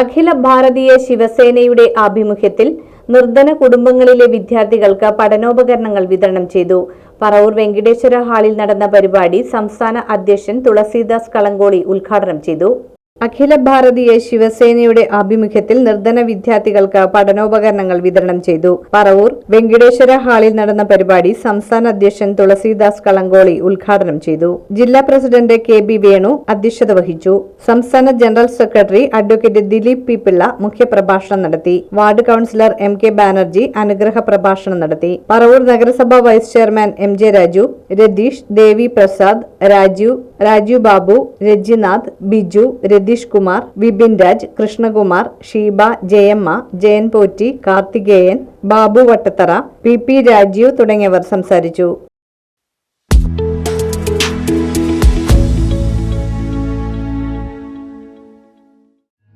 അഖില ഭാരതീയ ശിവസേനയുടെ ആഭിമുഖ്യത്തിൽ നിർധന കുടുംബങ്ങളിലെ വിദ്യാർത്ഥികൾക്ക് പഠനോപകരണങ്ങൾ വിതരണം ചെയ്തു. പറവൂർ വെങ്കടേശ്വര ഹാളിൽ നടന്ന പരിപാടി സംസ്ഥാന അധ്യക്ഷൻ തുളസീദാസ് കളങ്കോളി ഉദ്ഘാടനം ചെയ്തു. അഖില ഭാരതീയ ശിവസേനയുടെ ആഭിമുഖ്യത്തിൽ നിർധന വിദ്യാർത്ഥികൾക്ക് പഠനോപകരണങ്ങൾ വിതരണം ചെയ്തു. പറവൂർ വെങ്കടേശ്വര ഹാളിൽ നടന്ന പരിപാടി സംസ്ഥാന അധ്യക്ഷൻ തുളസീദാസ് കളങ്കോളി ഉദ്ഘാടനം ചെയ്തു. ജില്ലാ പ്രസിഡന്റ് കെ ബി വേണു അധ്യക്ഷത വഹിച്ചു. സംസ്ഥാന general secretary advocate Dileep P Pillai മുഖ്യപ്രഭാഷണം നടത്തി. Ward councillor M K Banerjee അനുഗ്രഹ പ്രഭാഷണം നടത്തി. പറവൂർ നഗരസഭാ vice chairman M J Raju Ratheesh Devi Prasad Raju Raju Babu Rajinath Biju Ratheesh Kumar Vipin Raj Krishnakumar Sheeba Jayamma Jayan Potti Karthikeyan Babu Vattathara P P Rajeev തുടങ്ങിയവർ സംസാരിച്ചു.